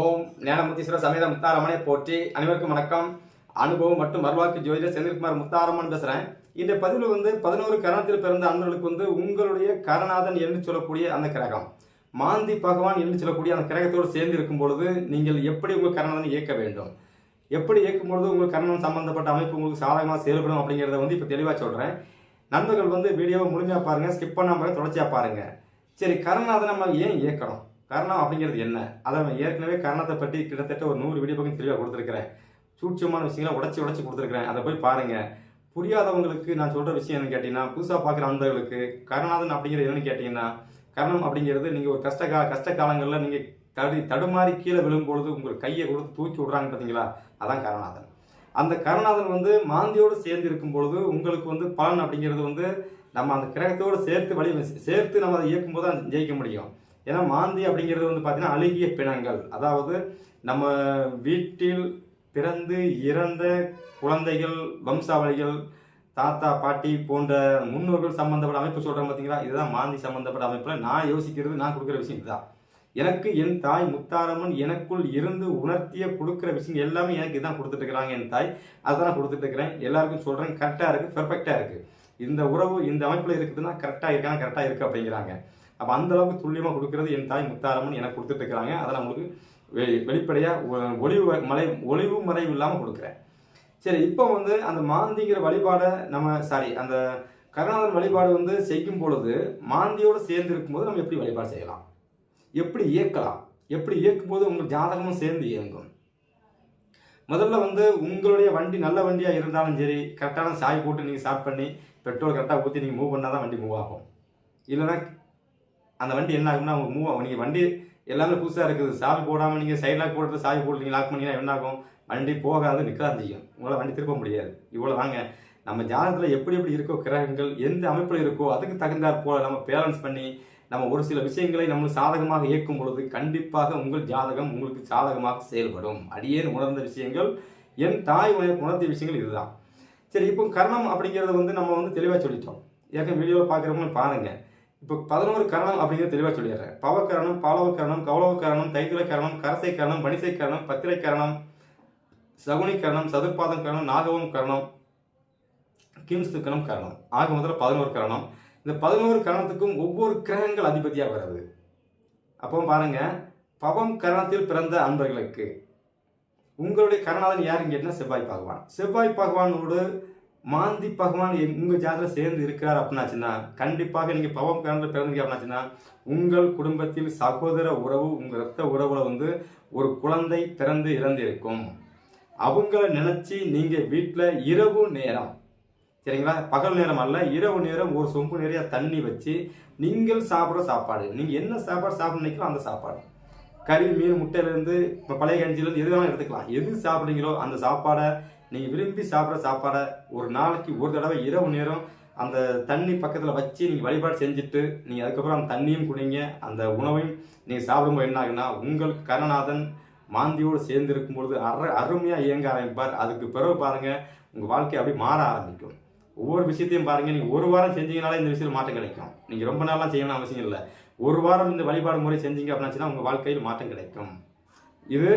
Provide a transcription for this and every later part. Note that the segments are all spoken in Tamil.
ஓம் ஞானமுத்தீஸ்வர சமேத முத்தாரம்மனை போற்றி அனைவருக்கும் வணக்கம். அனுபவம் மற்றும் மறுவாக்கு ஜோதிடர் செந்தில்குமார் முத்தாரம்மன் பேசுகிறேன் இந்த பதிவில் வந்து பதினோரு கரணத்தில் பிறந்த அன்பர்களுக்கு வந்து உங்களுடைய கரணாதன் என்று சொல்லக்கூடிய அந்த கிரகம். மாந்தி பகவான் என்று சொல்லக்கூடிய அந்த கிரகத்தோடு சேர்ந்து இருக்கும் பொழுது நீங்கள் எப்படி உங்கள் கரணாதனை இயக்க வேண்டும்? எப்படி இயக்கும் பொழுது உங்கள் கரணம் சம்பந்தப்பட்ட அமைப்பு உங்களுக்கு சாதகமாக செயல்படும் அப்படிங்கிறத வந்து இப்போ தெளிவாக சொல்கிறேன் நண்பர்கள் வந்து வீடியோவை முழுமையாக பாருங்கள் ஸ்கிப் பண்ணாமல் தொடர்ச்சியாக பாருங்கள் சரி கரணாதை நம்ம ஏன் இயக்கணும் கரணம் அப்படிங்கிறது என்ன? அதை நான் ஏற்கனவே கரணத்தை பற்றி கிட்டத்தட்ட ஒரு நூறு வீடியோ பக்கம் தெளிவாக கொடுத்துருக்கிறேன். சூட்சமான விஷயங்களை உடச்சி உடச்சி கொடுத்துருக்கிறேன். அதை போய் பாருங்கள் புரியாதவங்களுக்கு நான் சொல்கிற விஷயம் என்னன்னு கேட்டிங்கன்னா புதுசாக பார்க்குற நண்பர்களுக்கு கருணாதன் அப்படிங்கிறது என்னன்னு கேட்டிங்கன்னா கரணம் அப்படிங்கிறது நீங்கள் ஒரு கஷ்ட கா கஷ்ட காலங்களில் நீங்கள் தடு தடுமாறி கீழே விழும்பொழுது உங்கள் கையை கொடுத்து தூக்கி விட்றாங்க பார்த்தீங்களா? அதான் கருணாதன். அந்த கருணாதன் வந்து மாந்தியோடு சேர்ந்து இருக்கும் பொழுது உங்களுக்கு வந்து பலன் அப்படிங்கிறது வந்து நம்ம அந்த கிரகத்தோடு சேர்த்து வழி சேர்த்து நம்ம அதை இயக்கும்போது தான் ஜெயிக்க முடியும். ஏன்னா மாந்தி அப்படிங்கிறது வந்து பார்த்தீங்கன்னா அழுகிய பிணங்கள். அதாவது நம்ம வீட்டில் பிறந்து இறந்த குழந்தைகள் வம்சாவளிகள் தாத்தா பாட்டி போன்ற முன்னோர்கள் சம்பந்தப்பட்ட அமைப்பு சொல்கிறேன் பார்த்தீங்களா இதுதான் மாந்தி சம்பந்தப்பட்ட அமைப்பில் நான் யோசிக்கிறது நான் கொடுக்குற விஷயம் இதுதான். எனக்கு என் தாய் முத்தாரம்மன் எனக்குள் இருந்து உணர்த்திய கொடுக்குற விஷயம் எல்லாமே எனக்கு இதான் கொடுத்துட்ருக்குறாங்க என் தாய். அதை தான் கொடுத்துட்ருக்குறேன் எல்லாருக்கும் சொல்கிறேன் கரெக்டாக இருக்குது பெர்ஃபெக்டாக இருக்குது இந்த உறவு இந்த அமைப்பில் இருக்குதுன்னா கரெக்டாக இருக்கானா கரெக்டாக இருக்குது அப்படிங்கிறாங்க. அப்போ அந்த அளவுக்கு துல்லியமாக கொடுக்கறது என் தாய் முத்தாரம்மன் எனக்கு கொடுத்துட்டு இருக்கிறாங்க. அதை நான் உங்களுக்கு வெ வெளிப்படையாக ஒளிவு மலை ஒளிவு மறைவு இல்லாமல் கொடுக்குறேன். சரி இப்போ வந்து அந்த மாந்திங்கிற வழிபாடை நம்ம சாரி அந்த கருணாதன் வழிபாடு வந்து செய்யும் பொழுது மாந்தியோடு சேர்ந்து இருக்கும்போது நம்ம எப்படி வழிபாடு செய்யலாம்? எப்படி இயக்கலாம்? எப்படி இயக்கும் போது உங்கள் ஜாதகமும் சேர்ந்து இயங்கும்? முதல்ல வந்து உங்களுடைய வண்டி நல்ல வண்டியாக இருந்தாலும் சரி கரெக்டான சாய் போட்டு நீங்கள் ஸ்டார்ட் பண்ணி பெட்ரோல் கரெக்டாக ஊற்றி நீங்கள் மூவ் பண்ணால் தான் வண்டி மூவ் ஆகும். இல்லைன்னா அந்த வண்டி என்ன ஆகும்னா அவங்க மூவ் ஆகும். நீங்கள் வண்டி எல்லாமே புதுசாக இருக்குது. சாவி போடாமல் நீங்கள் சைட் லாக் போட்டு சாவி போட்டு லாக் பண்ணிங்கன்னா என்ன ஆகும்? வண்டி போகாது நிற்காது செய்யும். உங்களால் வண்டி திருப்ப முடியாது. இவ்வளோ தாங்க நம்ம ஜாதகத்தில் எப்படி எப்படி இருக்கோ கிரகங்கள் எந்த அமைப்பில் இருக்கோ அதுக்கு தகுந்தாற் போல நம்ம பேலன்ஸ் பண்ணி நம்ம ஒரு சில விஷயங்களை நம்ம சாதகமாக இயக்கும் பொழுது கண்டிப்பாக உங்கள் ஜாதகம் உங்களுக்கு சாதகமாக செயல்படும். அடியேன் உணர்ந்த விஷயங்கள் என் தாய் உணர் உணர்த்திய விஷயங்கள் இதுதான். சரி இப்போ கரணம் அப்படிங்கிறத வந்து நம்ம வந்து தெளிவாக சொல்லிட்டோம். ஏற்கனவே வீடியோவில் பார்க்குறவங்க பாருங்கள் இப்போ பதினோரு கரணம் அப்படிங்கிறது தெளிவாக சொல்லிடுறேன். பவக்கரணம் பாலவ கரணம் கௌளவ கரணம் தைத்திர கரணம் கரசை பத்திரை கரணம் கரணம் சதுர்பாதம் கரணம் நாகவம் கரணம் கிம்சுக்கணம் கரணம். ஆக முதல்ல பதினோரு கரணம். இந்த பதினோரு கரணத்துக்கும் ஒவ்வொரு கிரகங்கள் அதிபதியாக வருது அப்போ பாருங்க பவம் கரணத்தில் பிறந்த அன்பர்களுக்கு உங்களுடைய கரணாதன் யாருன்னு கேட்டால் செவ்வாய் பகவான். செவ்வாய் பகவானோடு மாந்தி பகவான் உங்கள் ஜாதகத்தில் சேர்ந்து இருக்கிறார் அப்படின்னாச்சுன்னா கண்டிப்பாக நீங்கள் பவம் பிறந்த பிறந்தீங்க அப்படின்னாச்சுன்னா உங்கள் குடும்பத்தில் சகோதர உறவு உங்கள் ரத்த உறவுல வந்து ஒரு குழந்தை பிறந்து இறந்திருக்கும். அவங்கள நினச்சி நீங்கள் வீட்டில் இரவு நேரம் சரிங்களா? பகல் நேரம் அல்ல இரவு நேரம் ஒரு சொம்பு நிறைய தண்ணி வச்சு நீங்கள் சாப்பிட்ற சாப்பாடு. நீங்கள் என்ன சாப்பாடு சாப்பிட நினைக்கிறோ அந்த சாப்பாடு. கறி மீன் முட்டையிலேருந்து இப்போ பழைய கஞ்சிலேருந்து எது வேணாலும் எடுத்துக்கலாம். எது சாப்பிட்றீங்களோ அந்த சாப்பாடை நீங்கள் விரும்பி சாப்பிட்ற சாப்பாடை ஒரு நாளைக்கு ஒரு தடவை இரவு நேரம் அந்த தண்ணி பக்கத்தில் வச்சு நீங்கள் வழிபாடு செஞ்சுட்டு நீங்கள் அதுக்கப்புறம் அந்த தண்ணியும் குடிங்க. அந்த உணவையும் நீங்கள் சாப்பிடும்போது என்ன ஆகுன்னா உங்கள் கரணநாதன் மாந்தியோடு சேர்ந்து இருக்கும்பொழுது அற அருமையாக இயங்க ஆரம்பிப்பார். அதுக்கு பிறகு பாருங்கள் உங்கள் வாழ்க்கை அப்படி மாற ஆரம்பிக்கும். ஒவ்வொரு விஷயத்தையும் பாருங்கள் நீங்கள் ஒரு வாரம் செஞ்சீங்கனாலே இந்த விஷயத்தில் மாற்றம் கிடைக்கும். நீங்கள் ரொம்ப நாளாக செய்யணும் அவசியம் இல்லை. ஒரு வாரம் இந்த வழிபாடு முறை செஞ்சீங்க அப்படின்னாச்சுன்னா உங்கள் வாழ்க்கையில் மாற்றம் கிடைக்கும். இது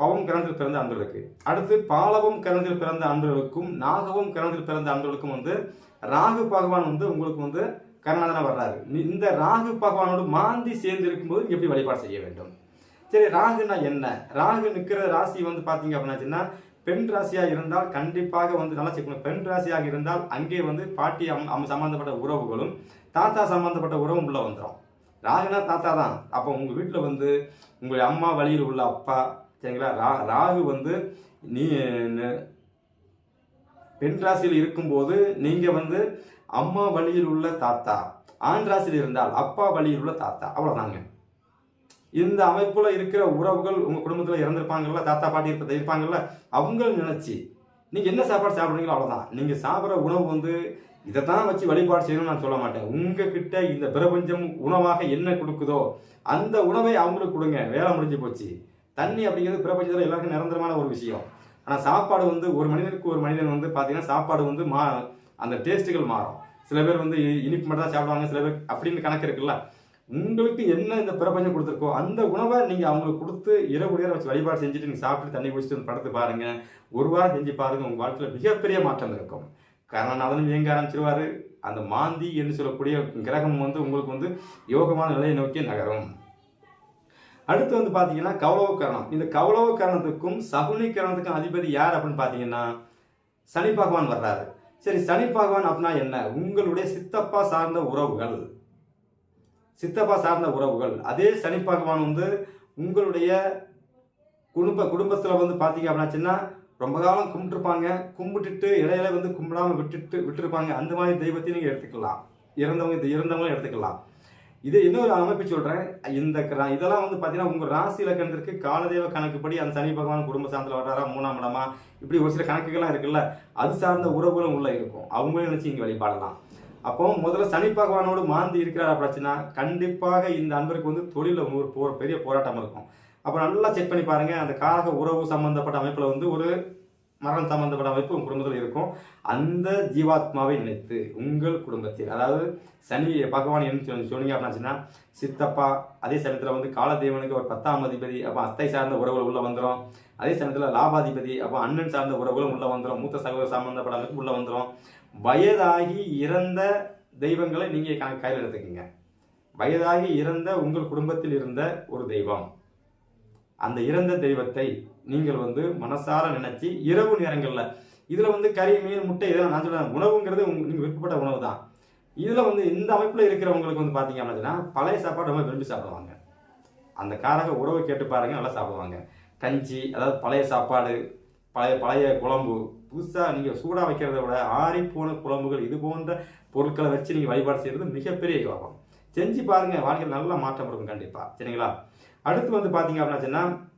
பவம் கரணத்தில் பிறந்த அன்பர்களுக்கு. அடுத்து பாலவம் கரணத்தில் பிறந்த அன்பர்களுக்கும் நாகவம் கரணத்தில் பிறந்த அன்பர்களுக்கும் வந்து ராகு பகவான் வந்து உங்களுக்கு வந்து கருணாதனா வர்றாரு. இந்த ராகு பகவானோடு மாந்தி சேர்ந்து இருக்கும்போது எப்படி வழிபாடு செய்ய வேண்டும்? சரி ராகுனா என்ன? ராகு நிற்கிற ராசி வந்து பார்த்தீங்க அப்படின்னாச்சுன்னா பெண் ராசியாக இருந்தால் கண்டிப்பாக வந்து நல்லா செக் பெண் ராசியாக இருந்தால் அங்கே வந்து பாட்டி அம் அம் சம்மந்தப்பட்ட உறவுகளும் தாத்தா சம்மந்தப்பட்ட உறவும் உள்ளே வந்துடும் ராகுனா தாத்தா தான். அப்போ உங்கள் வீட்டில் வந்து உங்களுடைய அம்மா வழியில் உள்ள அப்பா சரிங்களா? ரா ராகு வந்து நீ பெண் ராசியில் இருக்கும்போது நீங்கள் வந்து அம்மா வழியில் உள்ள தாத்தா ஆண் ராசியில் இருந்தால் அப்பா வழியில் உள்ள தாத்தா அவ்வளோதாங்க இந்த அமைப்பில் இருக்கிற உறவுகள் உங்கள் குடும்பத்தில் இறந்துருப்பாங்கல்ல தாத்தா பாட்டி இருப்ப இருப்பாங்கல்ல அவங்கள நினச்சி நீங்கள் என்ன சாப்பாடு சாப்பிட்றீங்களோ அவ்வளோதான் நீங்கள் சாப்பிட்ற உணவு வந்து இதை தான் வச்சு வழிபாடு செய்யணும்னு நான் சொல்ல மாட்டேன். உங்ககிட்ட இந்த பிரபஞ்சம் உணவாக என்ன கொடுக்குதோ அந்த உணவை அவங்களுக்கு கொடுங்க. வேலை முடிஞ்சு போச்சு. தண்ணி அப்படிங்கிறது பிரபஞ்சத்தில் எல்லாருக்கும் நிரந்தரமான ஒரு விஷயம். ஆனால் சாப்பாடு வந்து ஒரு மனிதனுக்கு ஒரு மனிதன் வந்து பார்த்தீங்கன்னா சாப்பாடு வந்து மா அந்த டேஸ்ட்டுகள் மாறும். சில பேர் வந்து இனிப்பு மட்டும் தான் சாப்பிடுவாங்க சில பேர் அப்படின்னு கணக்கு இருக்குல்ல. உங்களுக்கு என்ன இந்த பிரபஞ்சம் கொடுத்துருக்கோ அந்த உணவை நீங்கள் அவங்களுக்கு கொடுத்து இரவு நேரம் வச்சு வழிபாடு செஞ்சுட்டு நீங்கள் சாப்பிட்டு தண்ணி குடிச்சிட்டு வந்து படுத்து பாருங்க. ஒரு வாரம் செஞ்சு பாருங்க உங்கள் வாழ்க்கையில் மிகப்பெரிய மாற்றம் இருக்கும். கரணநாதனும் இயங்க ஆரம்பிச்சிருவாரு அந்த மாந்தி என்று சொல்லக்கூடிய கிரகம் வந்து உங்களுக்கு வந்து யோகமான நிலையை நோக்கி நகரும். அடுத்து வந்து பார்த்தீங்கன்னா கௌரவ கரணம் இந்த கௌரவ கரணத்துக்கும் சகுனி கரணத்துக்கும் அதிபதி யார் அப்படின்னு பார்த்தீங்கன்னா சனி பகவான் வர்றாரு. சரி சனி பகவான் அப்படின்னா என்ன? உங்களுடைய சித்தப்பா சார்ந்த உறவுகள். சித்தப்பா சார்ந்த உறவுகள். அதே சனி பகவான் வந்து உங்களுடைய குடும்ப குடும்பத்தில் வந்து பார்த்தீங்க அப்படின்னாச்சுன்னா ரொம்ப காலம் கும்பிட்டுருப்பாங்க. கும்பிட்டுட்டு இடையில வந்து கும்பிடாம விட்டுட்டு விட்டுருப்பாங்க. அந்த மாதிரி தெய்வத்தையும் நீங்கள் எடுத்துக்கலாம். இறந்தவங்க இந்த இறந்தவங்களும் எடுத்துக்கலாம். இது இன்னொரு அமைப்பு சொல்றேன். இந்த இதெல்லாம் வந்து பாத்தீங்கன்னா உங்க ராசி இலக்கணத்திற்கு காலதேவ கணக்குப்படி அந்த சனி பகவான் குடும்ப சார்ந்த வர்றாரா மூணாம் இடமா? இப்படி ஒரு சில கணக்குகள்லாம் இருக்குல்ல அது சார்ந்த உறவுகளும் உள்ள இருக்கும். அவங்களும் நினைச்சு இங்க வழிபாடலாம். அப்போ முதல்ல சனி பகவானோடு மாந்தி இருக்கிறார் அப்படின்னா கண்டிப்பாக இந்த அன்பருக்கு வந்து தொழில ஒரு போ- பெரிய போராட்டம் இருக்கும். அப்போ நல்லா செக் பண்ணி பாருங்க. அந்த காரக உறவு சம்பந்தப்பட்ட அமைப்புல வந்து ஒரு மரணம் சம்பந்தப்பட்ட அமைப்பு உங்கள் குடும்பத்தில் இருக்கும். அந்த ஜீவாத்மாவை நினைத்து உங்கள் குடும்பத்தில் அதாவது சனி பகவான் என்ன சொல்லி- சொன்னீங்க அப்படின்னா சித்தப்பா அதே சமயத்தில் வந்து காலதேவனுக்கு ஒரு பத்தாம் அதிபதி அப்போ அத்தை சார்ந்த உறவுகள் உள்ளே வந்துடும் அதே சமயத்தில் லாபாதிபதி அப்போ அண்ணன் சார்ந்த உறவுகளும் உள்ளே வந்துடும் மூத்த சகோதர சம்பந்தப்பட்ட அமைப்பு உள்ளே வந்துடும் வயதாகி இறந்த தெய்வங்களை நீங்கள் கணக்கு கையில் எடுத்துக்கோங்க. வயதாகி இறந்த உங்கள் குடும்பத்தில் இருந்த ஒரு தெய்வம். அந்த இறந்த தெய்வத்தை நீங்கள் வந்து மனசார நினைச்சு இரவு நேரங்களில். இதில் வந்து கறி மீன் முட்டை இதெல்லாம் நான் சொல்றேன். உணவுங்கிறது உங்க- நீங்கள் விருப்பப்பட்ட உணவு தான் இதில் வந்து இந்த அமைப்பில் இருக்கிறவங்களுக்கு வந்து பார்த்தீங்க அப்படின்னா பழைய சாப்பாடு ரொம்ப விரும்பி சாப்பிடுவாங்க. அந்த காரக உறவை கேட்டு பாருங்க நல்லா சாப்பிடுவாங்க. கஞ்சி அதாவது பழைய சாப்பாடு பழைய பழைய குழம்பு புதுசாக நீங்கள் சூடாக வைக்கிறத விட ஆறி போன குழம்புகள் இது போன்ற பொருட்களை வச்சு நீங்கள் வழிபாடு செய்கிறது மிகப்பெரிய யோகம். செஞ்சு பாருங்கள் வாழ்க்கையில் நல்ல மாற்றம் இருக்கும் கண்டிப்பாக சரிங்களா? அடுத்து வந்து பார்த்தீங்க அப்படின்னா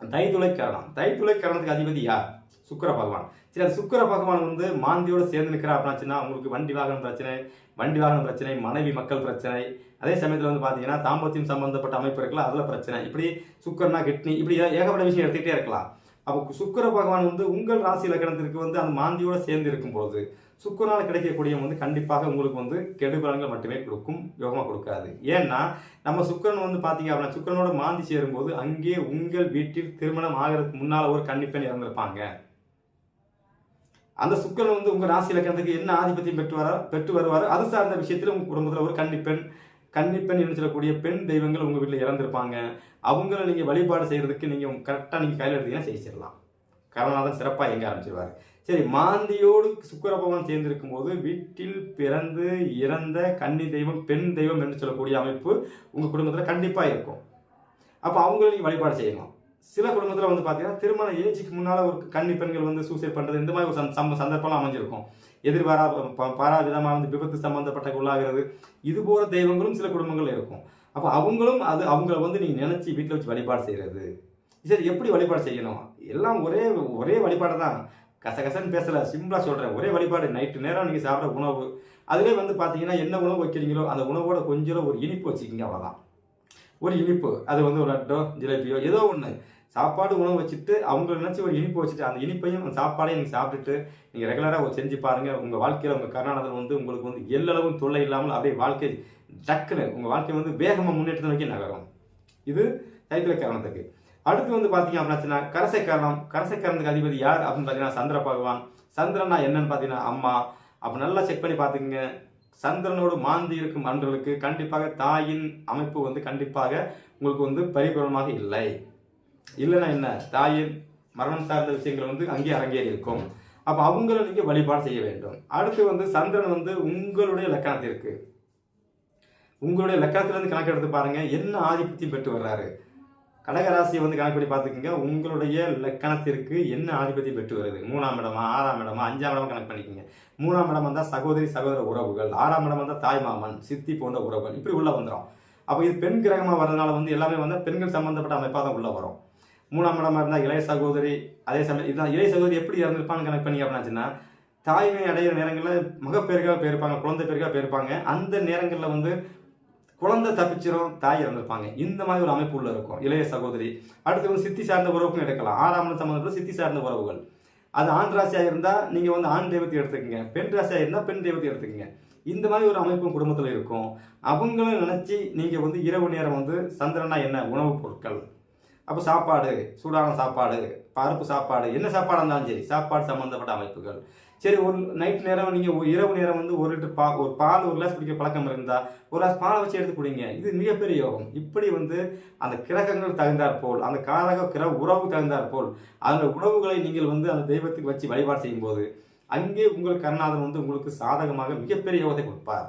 தைத்துளை கரணம் தைத்துளை கரணத்துக்கு அதிபதி யார்? சுக்கர பகவான். சரி அந்த சுக்கர பகவான் வந்து மாந்தியோட சேர்ந்து நிற்கிறா அப்படின்னா உங்களுக்கு வண்டி வாகனம் பிரச்சனை வண்டி வாகனம் பிரச்சனை மனைவி மக்கள் பிரச்சனை. அதே சமயத்தில் வந்து பார்த்தீங்கன்னா தாம்பத்தியம் சம்பந்தப்பட்ட அமைப்பு இருக்கலாம் அதில் பிரச்சனை. இப்படி சுக்கர்னா கிட்னி இப்படி ஏகப்பட்ட விஷயம் எடுத்துக்கிட்டே இருக்கலாம். அப்போ சுக்கிர பகவான் வந்து உங்கள் ராசி லக்கணத்திற்கு வந்து அந்த மாந்தியோட சேர்ந்து இருக்கும் பொழுது சுக்கரனால் கிடைக்கக்கூடிய வந்து கண்டிப்பாக உங்களுக்கு வந்து கெடுபலன்கள் மட்டுமே கொடுக்கும் யோகமாக கொடுக்காது. ஏன்னா நம்ம சுக்கிரன் வந்து பார்த்தீங்க அப்படின்னா சுக்கிரனோட மாந்தி சேரும்போது அங்கே உங்கள் வீட்டில் திருமணம் ஆகிறதுக்கு முன்னால் ஒரு கன்னிப்பெண் இறந்திருப்பாங்க. அந்த சுக்கரன் வந்து உங்கள் ராசி இலக்கணத்துக்கு என்ன ஆதிபத்தியம் பெற்று வர பெற்று வருவார்? அது சார்ந்த விஷயத்தில் உங்கள் குடும்பத்தில் ஒரு கன்னிப்பெண் கன்னிப்பெண் என்று சொல்லக்கூடிய பெண் தெய்வங்கள் உங்கள் வீட்டில் இறந்திருப்பாங்க. அவங்கள நீங்கள் வழிபாடு செய்கிறதுக்கு நீங்கள் கரெக்டாக நீங்கள் கையில் எடுத்தீங்கன்னா செய்யிடலாம் கருணாதன் சிறப்பாக இயங்க ஆரம்பிச்சிருவார். சரி மாந்தியோடு சுக்கிர பகவான் சேர்ந்திருக்கும் போது வீட்டில் பிறந்து இறந்த கன்னி தெய்வம் பெண் தெய்வம் என்று சொல்லக்கூடிய அமைப்பு உங்கள் குடும்பத்தில் கண்டிப்பாக இருக்கும். அப்போ அவங்கள நீங்கள் வழிபாடு செய்யணும் சில குடும்பத்தில் வந்து பார்த்தீங்கன்னா திருமண ஏஜுக்கு முன்னால் ஒரு கன்னி பெண்கள் வந்து சூசைட் பண்ணுறது இந்த மாதிரி ஒரு சந்த- சம்ப சந்தர்ப்பம்லாம் அமைஞ்சிருக்கும். எதிர்பாரா ப- பாரா விதமாக வந்து விபத்து சம்பந்தப்பட்ட உள்ளாகிறது. இது போல தெய்வங்களும் சில குடும்பங்கள் இருக்கும். அப்போ அவங்களும் அது அவங்கள வந்து நீங்கள் நினச்சி வீட்டில் வச்சு வழிபாடு செய்கிறது சரி எப்படி வழிபாடு செய்யணும்? எல்லாம் ஒரே ஒரே வழிபாடு தான். கசகசன்னு பேசலை சிம்பிளாக சொல்கிறேன் ஒரே வழிபாடு நைட்டு நேரம் நீங்கள் சாப்பிட்ற உணவு. அதுலேயே வந்து பார்த்தீங்கன்னா என்ன உணவு வைக்கிறீங்களோ அந்த உணவோட கொஞ்சம் ஒரு இனிப்பு வச்சுக்கிங்க அவ்வளோதான் ஒரு இனிப்பு. அது வந்து ஒரு லட்டோ ஜிலேபியோ ஏதோ ஒன்று சாப்பாடு உணவு வச்சுட்டு அவங்க நினச்சி ஒரு இனிப்பு வச்சுட்டு அந்த இனிப்பையும் அந்த சாப்பாடையும் நீங்கள் சாப்பிட்டுட்டு நீங்கள் ரெகுலராக செஞ்சு பாருங்கள் உங்கள் வாழ்க்கையில் உங்கள் கருணாநாதன் வந்து உங்களுக்கு வந்து எல்லளவும் தொல்லை இல்லாமல் அப்படியே வாழ்க்கை டக்குன்னு உங்கள் வாழ்க்கை வந்து வேகமாக முன்னேற்றத்தை நோக்கி நகரும். இது தைத்திர காரணத்துக்கு அடுத்து வந்து பார்த்தீங்க அப்படின்னா கரசை காரணம். கரசை காரணத்துக்கு அதிபதி யார் அப்படின்னு பார்த்தீங்கன்னா சந்திர பகவான். சந்திரனா என்னன்னு பார்த்தீங்கன்னா அம்மா. அப்போ நல்லா செக் பண்ணி பார்த்துக்குங்க சந்திரனோடு மாந்தி இருக்கும் அன்பர்களுக்கு கண்டிப்பாக தாயின் அமைப்பு வந்து கண்டிப்பாக உங்களுக்கு வந்து பரிபூர்ணமாக இல்லை. இல்லைன்னா என்ன? தாயின் மரணம் சார்ந்த விஷயங்கள் வந்து அங்கேயே அரங்கேறி இருக்கும் அப்போ அவங்கள நீங்கள் வழிபாடு செய்ய வேண்டும். அடுத்து வந்து சந்திரன் வந்து உங்களுடைய லக்கணத்திற்கு. உங்களுடைய லக்கணத்திலிருந்து கணக்கு எடுத்து பாருங்க. என்ன ஆதிபத்தியம் பெற்று வர்றாரு? கடகராசியை வந்து கணக்குப்படி பார்த்துக்கோங்க. உங்களுடைய லக்கணத்திற்கு என்ன ஆதிபத்தியம் பெற்று வருது? மூணாம் இடமா ஆறாம் இடமா அஞ்சாம் இடமா கணக்கு பண்ணிக்கோங்க. மூணாம் இடம் வந்தால் சகோதரி சகோதர உறவுகள். ஆறாம் இடம் வந்தால் தாய் மாமன் சித்தி போன்ற உறவுகள். இப்படி உள்ளே வந்துடும் அப்போ இது பெண் கிரகமாக வர்றதுனால வந்து எல்லாமே வந்து பெண்கள் சம்மந்தப்பட்ட அமைப்பாக தான் உள்ளே வரும். மூணாம் இடமா இருந்தால் இளைய சகோதரி அதே சமயம் இதுதான் இளைய சகோதரி எப்படி இறந்துருப்பான்னு கணக்கு பண்ணி அப்படின்னாச்சுன்னா தாய்மை அடைகிற நேரங்களில் மகப்பேருக்காக போயிருப்பாங்க குழந்தை பேருக்காக போயிருப்பாங்க. அந்த நேரங்களில் வந்து குழந்தை தப்பிச்சிரும் தாய் இறந்திருப்பாங்க. இந்த மாதிரி ஒரு அமைப்பு உள்ள இருக்கும் இளைய சகோதரி. அடுத்து வந்து சித்தி சார்ந்த உறவுக்கும் எடுக்கலாம். ஆறாம் இடம் சம்பந்தப்பட்ட சித்தி சார்ந்த உறவுகள். அது ஆண் ராசியாக இருந்தால் நீங்கள் வந்து ஆண் தெய்வத்தை எடுத்துக்கங்க. பெண் ராசியாக இருந்தால் பெண் தெய்வத்தை எடுத்துக்கங்க. இந்த மாதிரி ஒரு அமைப்பும் குடும்பத்தில் இருக்கும். அவங்கள நினச்சி நீங்கள் வந்து இரவு நேரம் வந்து சந்திரனா என்ன? உணவுப் பொருட்கள். அப்போ சாப்பாடு சூடான சாப்பாடு பருப்பு சாப்பாடு என்ன சாப்பாடாக இருந்தாலும் சரி சாப்பாடு சம்மந்தப்பட்ட அமைப்புகள். சரி ஒரு நைட் நேரம் நீங்கள் இரவு நேரம் வந்து ஒரு லிட்டர் பா ஒரு பால் ஒரு கிளாஸ் குடிக்க பழக்கம் இருந்தால் ஒரு கிளாஸ் பாலை வச்சு எடுத்து குடிங்க. இது மிகப்பெரிய யோகம். இப்படி வந்து அந்த கிரகங்கள் தகுந்தாற் போல் அந்த காரக கிரக உறவு தகுந்தாற் போல் அந்த உணவுகளை நீங்கள் வந்து அந்த தெய்வத்துக்கு வச்சு வழிபாடு செய்யும்போது அங்கே உங்கள் கருணாதன் வந்து உங்களுக்கு சாதகமாக மிகப்பெரிய யோகத்தை கொடுப்பார்.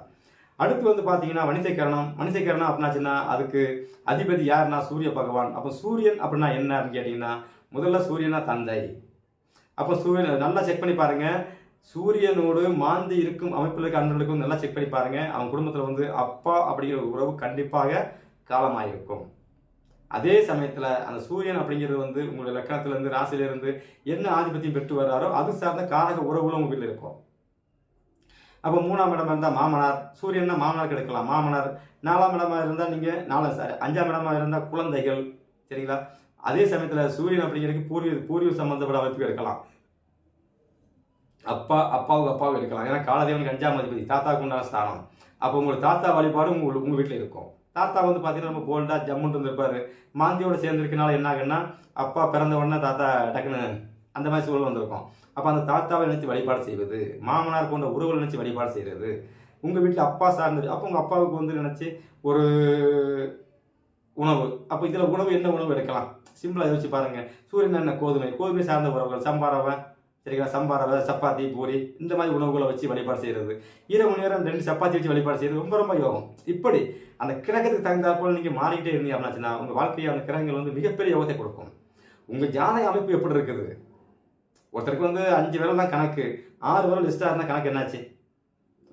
அடுத்து வந்து பார்த்தீங்கன்னா வணிசைக்கரணம் வணிசைக்கரணம் அப்படின்னாச்சுன்னா அதுக்கு அதிபதி யாருன்னா? சூரிய பகவான். அப்போ சூரியன் அப்படின்னா என்ன அப்படின்னு கேட்டிங்கன்னா முதல்ல சூரியனா தந்தை. அப்போ சூரியன் நல்லா செக் பண்ணி பாருங்க. சூரியனோடு மாந்தி இருக்கும் அமைப்பில் இருக்க அன்பர்களுக்கும் நல்லா செக் பண்ணி பாருங்க. அவன் குடும்பத்தில் வந்து அப்பா அப்படிங்கிற உறவு கண்டிப்பாக காலமாயிருக்கும். அதே சமயத்தில் அந்த சூரியன் அப்படிங்கிறது வந்து உங்களுடைய லக்கணத்திலேருந்து ராசியிலேருந்து என்ன ஆதிபத்தியம் பெற்று வர்றாரோ அது சார்ந்த காரக உறவுகளும் உங்கள் இருக்கும். அப்போ மூணாம் இடமா இருந்தால் மாமனார் சூரியன்னா மாமனார் கிடைக்கலாம். மாமனார் நாலாம் இடமா இருந்தால் நீங்கள் நாலு சாரி அஞ்சாம் இடமா இருந்தால் குழந்தைகள் சரிங்களா? அதே சமயத்தில் சூரியன் அப்படிங்கிறதுக்கு பூர்வீக பூர்வீக சம்மந்தப்பட அமைப்பு எடுக்கலாம் அப்பா அப்பாவுக்கு அப்பாவுக்கு எடுக்கலாம். ஏன்னா காலதேவனுக்கு அஞ்சாம் அதிபதி தாத்தாவுக்கு உண்டான ஸ்தானம். அப்போ உங்களுக்கு தாத்தா வழிபாடு உங்கள் உங்கள் வீட்டில் இருக்கும். தாத்தா வந்து பார்த்தீங்கன்னா நம்ம போல்டா ஜம்முன்னு இருந்திருப்பார். மாந்தியோடு சேர்ந்துருக்கனால என்ன ஆகுன்னா அப்பா பிறந்த உடனே தாத்தா டக்குன்னு அந்த மாதிரி சூழல் வந்திருக்கும். அப்போ அந்த தாத்தாவை நினைச்சு வழிபாடு செய்வது மாமனார் போன்ற உறவுகள் நினைச்சு வழிபாடு செய்கிறது உங்கள் வீட்டில் அப்பா சார்ந்தது அப்போ உங்கள் அப்பாவுக்கு வந்து நினச்சி ஒரு உணவு. அப்போ இதில் உணவு என்ன உணவு எடுக்கலாம்? சிம்பிளாக யோசிச்சு பாருங்கள் சூரியன் என்ன? கோதுமை. கோதுமை சார்ந்த உறவுகள் சம்பாரவை சரிங்களா? சம்பாரவை சப்பாத்தி பூரி இந்த மாதிரி உணவுகளை வச்சு வழிபாடு செய்கிறது இரவு நேரம் ரெண்டு சப்பாத்தி வச்சு வழிபாடு செய்கிறது ரொம்ப ரொம்ப யோகம். இப்படி அந்த கிரகத்துக்கு தகுந்தாற் போல் நீங்கள் மாறிக்கிட்டே இருந்தீங்க அப்படின்னாச்சுன்னா உங்கள் வாழ்க்கையை அந்த கிரகங்கள் வந்து மிகப்பெரிய யோகத்தை கொடுக்கும். உங்கள் ஜானை அமைப்பு எப்படி இருக்குது? ஒருத்தருக்கு வந்து அஞ்சு விரல் தான் கணக்கு ஆறு விரல் லிஸ்ட்டாக இருந்தால் கணக்கு என்னாச்சு?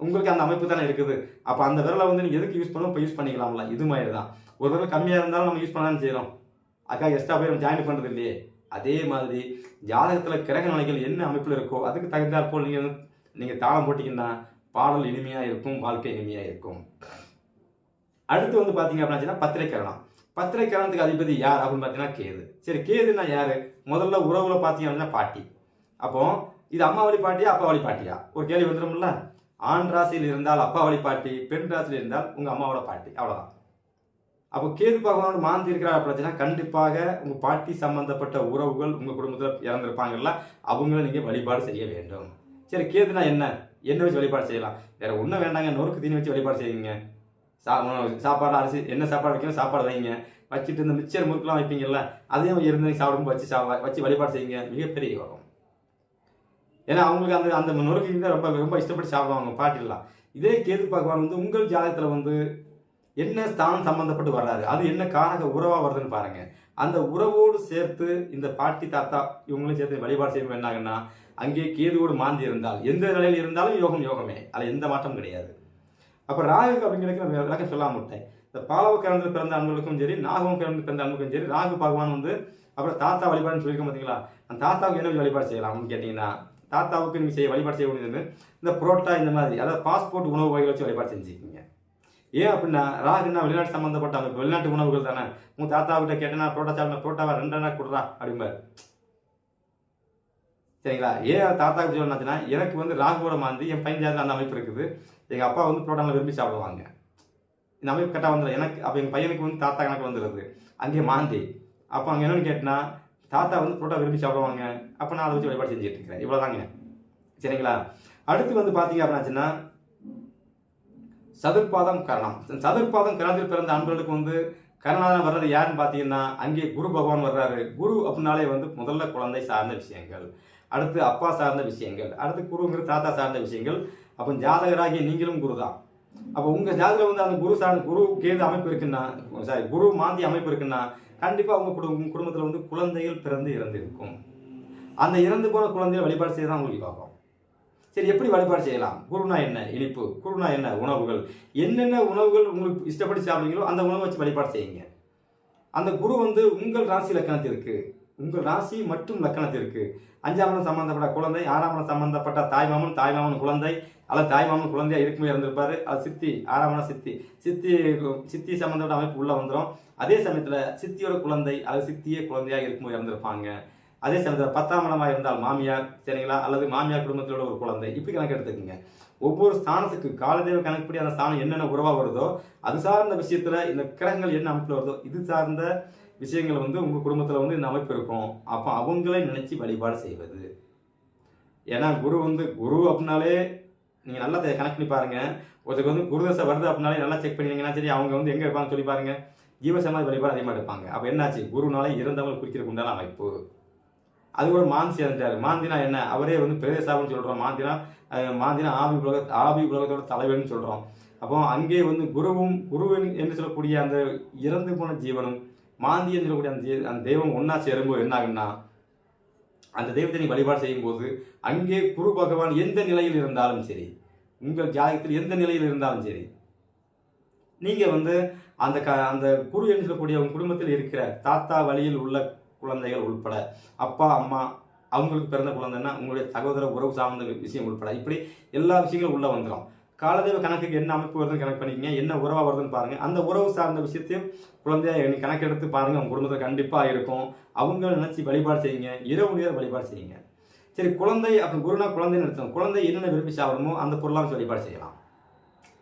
உங்களுக்கு அந்த அமைப்பு தானே இருக்குது. அப்போ அந்த விரலை வந்து நீங்கள் எதுக்கு யூஸ் பண்ணணும்? இப்போ யூஸ் பண்ணிக்கலாம்ல. இது மாதிரி தான் ஒரு விரல் கம்மியாக இருந்தாலும் நம்ம யூஸ் பண்ண செய்கிறோம் அக்கா எக்ஸ்ட்ரா போய் நம்ம ஜாயின் பண்ணுறது இல்லையே. அதே மாதிரி ஜாதகத்தில் கிரக நிலைகள் என்ன அமைப்பில் இருக்கோ அதுக்கு தகுந்தாற் போல் நீங்கள் வந்து நீங்கள் தாளம் போட்டிங்கன்னா பாடல் இனிமையாக இருக்கும் வாழ்க்கை இனிமையாக இருக்கும். அடுத்து வந்து பார்த்தீங்க அப்படின்னா பத்திரை கரணம் பத்திரை கரணத்துக்கு அதிபதி யார் அப்படின்னு பார்த்தீங்கன்னா கேது. சரி கேதுன்னா யார்? முதல்ல உறவுல பார்த்தீங்க அப்படின்னா பாட்டி. அப்போ இது அம்மா வழி பாட்டியா அப்பா வழி பாட்டியா? ஒரு கேள்வி வந்துடும்ல ஆண் ராசியில் இருந்தால் அப்பா வழி பாட்டி பெண் ராசியில் இருந்தால் உங்கள் அம்மாவோட பாட்டி. அவ்வளோதான் அப்போ கேது பகவான் மாந்தி இருக்கிறார் அப்படின்னா கண்டிப்பாக உங்கள் பாட்டி சம்பந்தப்பட்ட உறவுகள் உங்கள் குடும்பத்தில் இறந்துருப்பாங்கல்ல அவங்கள நீங்கள் வழிபாடு செய்ய வேண்டும். சரி கேதுனா என்ன? என்ன வச்சு வழிபாடு செய்யலாம்? வேற ஒன்றும் வேண்டாங்க நொறுக்கு தீனி வச்சு வழிபாடு செய்வீங்க சா சாப்பாடு அரிசி என்ன சாப்பாடு வைக்கணும் சாப்பாடு வைங்க. வச்சுட்டு இந்த மிச்சர் முறுக்கெல்லாம் வைப்பீங்கல்ல அதையும் இருந்து சாப்பிடும்போது வச்சு சா வச்சு வழிபாடு செய்யுங்க. மிகப்பெரிய யோகம். ஏன்னா அவங்களுக்கு அந்த அந்த நொறுக்கு தான் ரொம்ப ரொம்ப இஷ்டப்பட்டு சாப்பிடுவாங்க பாட்டிலாம் இதே கேது பகவான் வந்து உங்கள் ஜாதகத்தில் வந்து என்ன ஸ்தானம் சம்மந்தப்பட்டு வர்றாரு? அது என்ன காரக உறவாக வருதுன்னு பாருங்கள் அந்த உறவோடு சேர்த்து இந்த பாட்டி தாத்தா இவங்களும் சேர்த்து வழிபாடு செய்ய வேண்டாங்கன்னா அங்கே கேதுவோடு மாந்தி இருந்தால். எந்த நிலையில் இருந்தாலும் யோகம் யோகமே. அதில் எந்த மாற்றமும் கிடையாது. அப்போ ராகு அப்படிங்கிறதுக்கு நம்ம விளக்கம் சொல்ல மாட்டேன் இந்த பாலவ கிழந்து பிறந்த அன்புகளுக்கும் சரி நாகவும் கிழந்து பிறந்த அன்புக்கும் சரி ராகு பகவான் வந்து அப்புறம் தாத்தா வழிபாடுன்னு சொல்லியிருக்க பார்த்தீங்களா அந்த தாத்தாவுக்கு என்ன வழிபாடு செய்யலாம் அப்படின்னு கேட்டிங்கன்னா தாத்தாவுக்கு நீங்கள் செய்ய வழிபாடு செய்ய வேண்டியது இந்த புரோட்டா இந்த மாதிரி அதாவது பாஸ்போர்ட் உணவு வகைகள் வச்சு வழிபாடு செஞ்சுக்கிங்க. ஏன் அப்படின்னா ராகுன்னா வெளிநாட்டு சம்மந்தப்பட்ட அமைப்பு வெளிநாட்டு உணவுகள் தானே. உங்கள் தாத்தாவுக்கிட்ட கேட்டேன்னா புரோட்டா சாப்பிட புரோட்டாவை ரெண்டு நாள் கொடுறா அப்படிம்பார் சரிங்களா? ஏன் தாத்தாவுக்கு சொல்லணும்னா எனக்கு வந்து ராகுவோட மாந்தி என் பையன் ஜாதியில் அந்த அமைப்பு இருக்குது. எங்கள் அப்பா வந்து புரோட்டாவில் விரும்பி சாப்பிடுவாங்க. இந்த அமைப்பு கரெக்டாக வந்துடும் எனக்கு அப்போ எங்கள் பையனுக்கு வந்து தாத்தா கணக்கு வந்துடுது அங்கே மாந்தி. அப்போ அங்கே என்னென்னு கேட்டினா தாத்தா வந்து புரோட்டா விரும்பி சாப்பிடுவாங்க. அப்போ நான் அதை வச்சு வழிபாடு செஞ்சுட்டு இருக்கிறேன். இவ்வளோதாங்க சரிங்களா? அடுத்து வந்து பார்த்தீங்க அப்படின்னாச்சுன்னா சதுர்பாதம் கரணம். சதுர்பாதம் கரணத்தில் பிறந்த அன்பர்களுக்கு வந்து கருணாதனம் வர்றது யாருன்னு பார்த்தீங்கன்னா அங்கே குரு பகவான் வர்றாரு. குரு அப்படின்னாலே வந்து முதல்ல குழந்தை சார்ந்த விஷயங்கள். அடுத்து அப்பா சார்ந்த விஷயங்கள். அடுத்து குருங்கிற தாத்தா சார்ந்த விஷயங்கள். அப்போ ஜாதகராகிய நீங்களும் குரு தான் அப்போ உங்கள் ஜாதகம் வந்து அந்த குரு சார்ந்த குரு கேது அமைப்பு இருக்குன்னா சாரி குரு மாந்தி அமைப்பு இருக்குன்னா கண்டிப்பாக உங்கள் குடும்பம் குடும்பத்தில் வந்து குழந்தைகள் பிறந்து இறந்து இருக்கும் அந்த இறந்து போன குழந்தையை வழிபாடு செய்ய தான் உங்களுக்கு பார்ப்போம் சரி எப்படி வழிபாடு செய்யலாம்? குருனா என்ன? இனிப்பு. குருனா என்ன? உணவுகள். என்னென்ன உணவுகள் உங்களுக்கு இஷ்டப்பட்டு சாப்பிடுங்களோ அந்த உணவை வச்சு வழிபாடு செய்யுங்க. அந்த குரு வந்து உங்கள் ராசி லக்கணத்திற்கு உங்கள் ராசி மற்றும் லக்கணத்திற்கு அஞ்சாம் இடம் சம்பந்தப்பட்ட குழந்தை ஆறாம் இடம் சம்பந்தப்பட்ட தாய்மாமன் தாய்மாமன் குழந்தை அல்ல தாய்மாமன் குழந்தையா இருக்குமே இருந்திருப்பாரு அது சித்தி ஆறாம் சித்தி. சித்தி சித்தி சம்மந்தப்பட்ட அமைப்பு உள்ளே வந்துடும் அதே சமயத்தில் சித்தியோட குழந்தை அது சித்தியே குழந்தையாக இருக்கும்போது இறந்திருப்பாங்க. அதே சமயத்தில் பத்தாம் இடமாக இருந்தால் மாமியார் சரிங்களா? அல்லது மாமியார் குடும்பத்தில் ஒரு குழந்தை. இப்படி கணக்கு எடுத்துக்கோங்க. ஒவ்வொரு ஸ்தானத்துக்கு காலதேவ கணக்குப்படி அந்த ஸ்தானம் என்னென்ன உறவாக வருதோ அது சார்ந்த விஷயத்தில் இந்த கிரகங்கள் என்ன அமைப்பில் வருதோ இது சார்ந்த விஷயங்கள் வந்து உங்கள் குடும்பத்தில் வந்து இந்த அமைப்பு இருக்கும். அப்போ அவங்களே நினச்சி வழிபாடு செய்வது. ஏன்னா குரு வந்து குரு அப்படின்னாலே நீங்கள் நல்லா கனெக்ட் கணக்கு பண்ணி பாருங்கள் ஒருத்தருக்கு வந்து குருதசை வருது அப்படின்னாலே நல்லா செக் பண்ணிங்கன்னா சரி அவங்க வந்து எங்கே இருப்பாங்க சொல்லி பாருங்கள் ஜீவசமாதி வழிபாடு அதிகமாக எடுப்பாங்க. அப்போ என்னாச்சு? குருனாலே இறந்தவங்க குறிக்கிற உண்டான அமைப்பு. அது கூட மாந்தி சேர்ந்துட்டாரு மாந்தினா என்ன? அவரே வந்து பிரதேசாவுன்னு சொல்கிறோம் மாந்தினா மாந்தினா ஆவி உலக ஆவி உலகத்தோட தலைவர்னு சொல்கிறோம் அப்போ அங்கே வந்து குருவும் குருவன் என்று சொல்லக்கூடிய அந்த இறந்து போன ஜீவனும் மாந்தி என்று சொல்லக்கூடிய அந்த அந்த தெய்வம் ஒன்றா சேரும்போது என்ன ஆகுன்னா அந்த தெய்வத்தை நீ வழிபாடு செய்யும்போது அங்கே குரு பகவான் எந்த நிலையில் இருந்தாலும் சரி உங்கள் ஜாதகத்தில் எந்த நிலையில் இருந்தாலும் சரி நீங்கள் வந்து அந்த க அந்த குரு என்று சொல்லக்கூடிய உங்கள் குடும்பத்தில் இருக்கிற தாத்தா வழியில் உள்ள குழந்தைகள் உள்பட அப்பா அம்மா அவங்களுக்கு பிறந்த குழந்தைன்னா உங்களுடைய சகோதர உறவு சார்ந்த விஷயம் உள்பட இப்படி எல்லா விஷயங்களும் உள்ளே வந்துடும் காலதேவ கணக்குக்கு என்ன அமைப்பு வருதுன்னு கணக்கு பண்ணிக்கங்க என்ன உறவாக வருதுன்னு பாருங்க. அந்த உறவு சார்ந்த விஷயத்தையும் குழந்தையா கணக்கெடுத்து பாருங்க உங்க குடும்பத்தில் கண்டிப்பாக இருக்கும். அவங்க நினைச்சு வழிபாடு செய்யுங்க இரவு நேரம் வழிபாடு செய்யுங்க. சரி குழந்தை அப்படி குருனா குழந்தைன்னு அர்த்தம் குழந்தை என்னென்ன விரும்பி சாப்பிடணுமோ அந்த பொருளாக வச்சு வழிபாடு செய்யலாம்.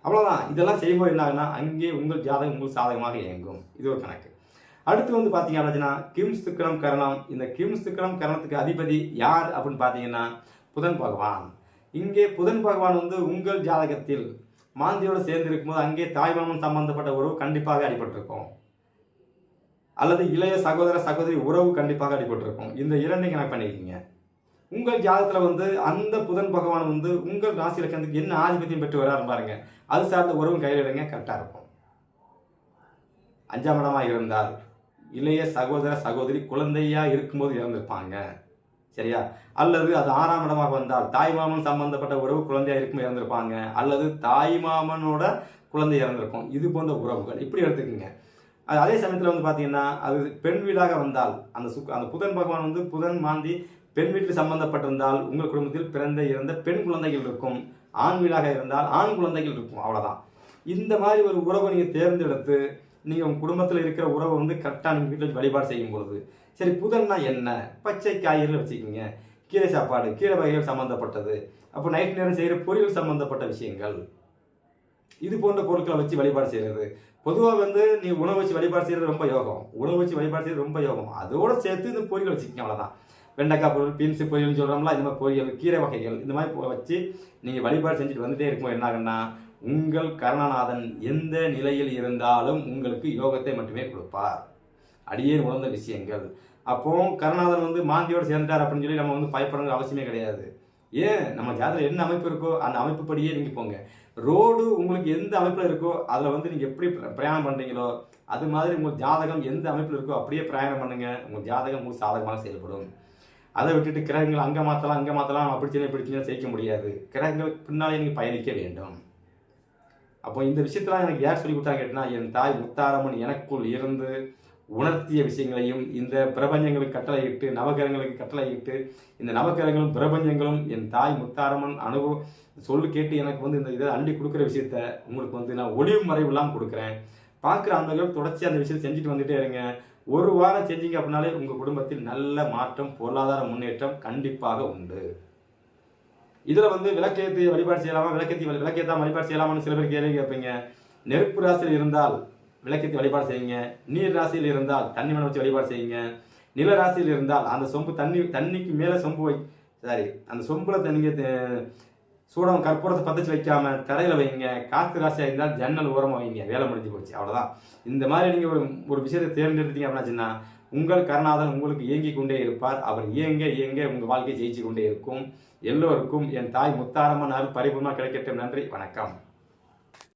அவ்வளோதான் இதெல்லாம் செய்யும்போது என்ன ஆகுனா அங்கே உங்கள் ஜாதகம் உங்கள் சாதகமாக இயங்கும். இது ஒரு கணக்கு. அடுத்து வந்து பார்த்தீங்க அப்படின்னா கிம்ஸ் துக்கரம் கரணம். இந்த கிம்ஸ் துக்கரம் கரணத்துக்கு அதிபதி யார் அப்படின்னு பார்த்தீங்கன்னா புதன் பகவான். இங்கே புதன் பகவான் வந்து உங்கள் ஜாதகத்தில் மாந்தியோடு சேர்ந்து இருக்கும்போது அங்கே தாய்மாமன் சம்பந்தப்பட்ட உறவு கண்டிப்பாக அடிபட்டிருக்கும். அல்லது இளைய சகோதர சகோதரி உறவு கண்டிப்பாக அடிபட்டிருக்கும். இந்த இரண்டையும் கணக்கு பண்ணியிருக்கீங்க உங்கள் ஜாதகத்தில் வந்து அந்த புதன் பகவான் வந்து உங்கள் ராசி லக்கணத்துக்கு என்ன ஆதிபத்தியம் பெற்று வராரு பாருங்க. அது சார்ந்த உறவும் கையில் கரெக்டாக இருக்கும். அஞ்சாம் இடமாக இருந்தால் இளைய சகோதர சகோதரி குழந்தையா இருக்கும்போது இறந்திருப்பாங்க. சரியா? அல்லது அது ஆறாம் இடமாக வந்தால் தாய் மாமன் சம்பந்தப்பட்ட உறவு குழந்தையா இருக்கும் இறந்திருப்பாங்க. அல்லது தாய் மாமனோட குழந்தை இறந்திருக்கும். இது போன்ற உறவுகள். இப்படி எடுத்துக்கோங்க. அது அதே சமயத்தில் வந்து பார்த்தீங்கன்னா அது பெண் வீடாக வந்தால் அந்த சுக் அந்த புதன் பகவான் வந்து புதன் மாந்தி பெண் வீட்டில் சம்பந்தப்பட்டிருந்தால் உங்கள் குடும்பத்தில் பிறந்த இறந்த பெண் குழந்தைகள் இருக்கும். ஆண் வீடாக இருந்தால் ஆண் குழந்தைகள் இருக்கும். அவ்வளோதான் இந்த மாதிரி ஒரு உறவை நீங்கள் தேர்ந்தெடுத்து நீங்கள் உங்கள் குடும்பத்தில் இருக்கிற உறவை வந்து கரெக்டாக நீங்கள் வீட்டில் வழிபாடு செய்யும் பொழுது சரி புதன்னா என்ன? பச்சை காய்கறிகள் வச்சுக்கோங்க. கீரை சாப்பாடு கீரை வகைகள் சம்பந்தப்பட்டது. அப்போ நைட் நேரம் செய்கிற பொரியல் சம்பந்தப்பட்ட விஷயங்கள். இது போன்ற பொருட்களை வச்சு வழிபாடு செய்கிறது. பொதுவாக வந்து நீ உணவு வச்சு வழிபாடு செய்கிறது ரொம்ப யோகம். உணவு வச்சு வழிபாடு செய்கிறது ரொம்ப யோகம். அதோட சேர்த்து இந்த பொரியல் வச்சுக்கோங்க அவ்வளோதான் வெண்டைக்காய் பொருள் பீன்ஸ் பொரியல்னு சொல்கிறோம்ல இந்த மாதிரி பொரியல் கீரை வகைகள் இந்த மாதிரி வச்சு நீங்கள் வழிபாடு செஞ்சுட்டு வந்துட்டே இருக்கும்போது என்னாகன்னா உங்கள் கருணாநாதன் எந்த நிலையில் இருந்தாலும் உங்களுக்கு யோகத்தை மட்டுமே கொடுப்பார். அடியே உணர்ந்த விஷயங்கள். அப்போ கருணாதன் வந்து மாந்தியோடு சேர்ந்துட்டார் அப்படின்னு சொல்லி நம்ம வந்து பயப்படணுங்கிற அவசியமே கிடையாது. ஏன்? நம்ம ஜாதகத்தில் என்ன அமைப்பு இருக்கோ அந்த அமைப்பு படியே நீங்கள் போங்க. ரோடு உங்களுக்கு எந்த அமைப்பில் இருக்கோ அதில் வந்து நீங்கள் எப்படி பிரயாணம் பண்ணுறீங்களோ அது மாதிரி உங்கள் ஜாதகம் எந்த அமைப்பில் இருக்கோ அப்படியே பிரயாணம் பண்ணுங்கள் உங்கள் ஜாதகம் உங்களுக்கு சாதகமாக செயல்படும். அதை விட்டுட்டு கிரகங்கள் அங்கே மாற்றலாம் அங்கே மாற்றலாம் அப்படி சின்ன இப்படி சின்ன ஜெயிக்க முடியாது. கிரகங்கள் பின்னாலே நீங்கள் பயணிக்க வேண்டும். அப்போ இந்த விஷயத்தெல்லாம் எனக்கு யார் சொல்லி கொடுத்தாங்க கேட்டால் என் தாய் முத்தாரம்மன் எனக்குள் இருந்து உணர்த்திய விஷயங்களையும் இந்த பிரபஞ்சங்களுக்கு கட்டளையிட்டு நவகிரகங்களுக்கு கட்டளையிட்டு இந்த நவகிரகங்களும் பிரபஞ்சங்களும் என் தாய் முத்தாரமன் அனுபவம் சொல்லு கேட்டு எனக்கு வந்து இந்த இதை அள்ளி கொடுக்குற விஷயத்த உங்களுக்கு வந்து நான் ஒளிவு மறைவுலாம் கொடுக்குறேன். பார்க்குற அன்பர்கள் தொடர்ச்சி அந்த விஷயத்தை செஞ்சுட்டு வந்துட்டே இருங்க. ஒரு வாரம் செஞ்சீங்க அப்படின்னாலே உங்கள் குடும்பத்தில் நல்ல மாற்றம் பொருளாதார முன்னேற்றம் கண்டிப்பாக உண்டு. இதில் வந்து விளக்கேற்றி வழிபாடு செய்யலாமா? விளக்கேற்றி விளக்கேற்றாம வழிபாடு செய்யலாமான்னு சில பேர் கேள்வி கேட்பீங்க. நெருப்பு ராசியில் இருந்தால் விளக்கத்தை வழிபாடு செய்யுங்க. நீர் ராசியில் இருந்தால் தண்ணி மணம் வச்சு வழிபாடு செய்யுங்க. நில ராசியில் இருந்தால் அந்த சொம்பு தண்ணி தண்ணிக்கு மேலே சொம்பு வை சாரி அந்த சொம்புல தண்ணிங்க சூடம் கற்பூரத்தை பத்தச்சு வைக்காம தரையில் வைங்க. காத்து ராசியாக இருந்தால் ஜன்னல் ஓரமாக வைங்க. வேலை முடிஞ்சு போச்சு அவ்வளோதான் இந்த மாதிரி நீங்கள் ஒரு ஒரு விஷயத்தை தேர்ந்தெடுத்தீங்க அப்படின்னாச்சுன்னா உங்கள் கருணாதன் உங்களுக்கு இயங்கிக் கொண்டே இருப்பார். அவர் இயங்க இயங்க உங்கள் வாழ்க்கையை ஜெயிச்சு கொண்டே இருக்கும். எல்லோருக்கும் என் தாய் முத்தாரமான அருள் பரிபூர்ணமா கிடைக்கட்டும். நன்றி வணக்கம்.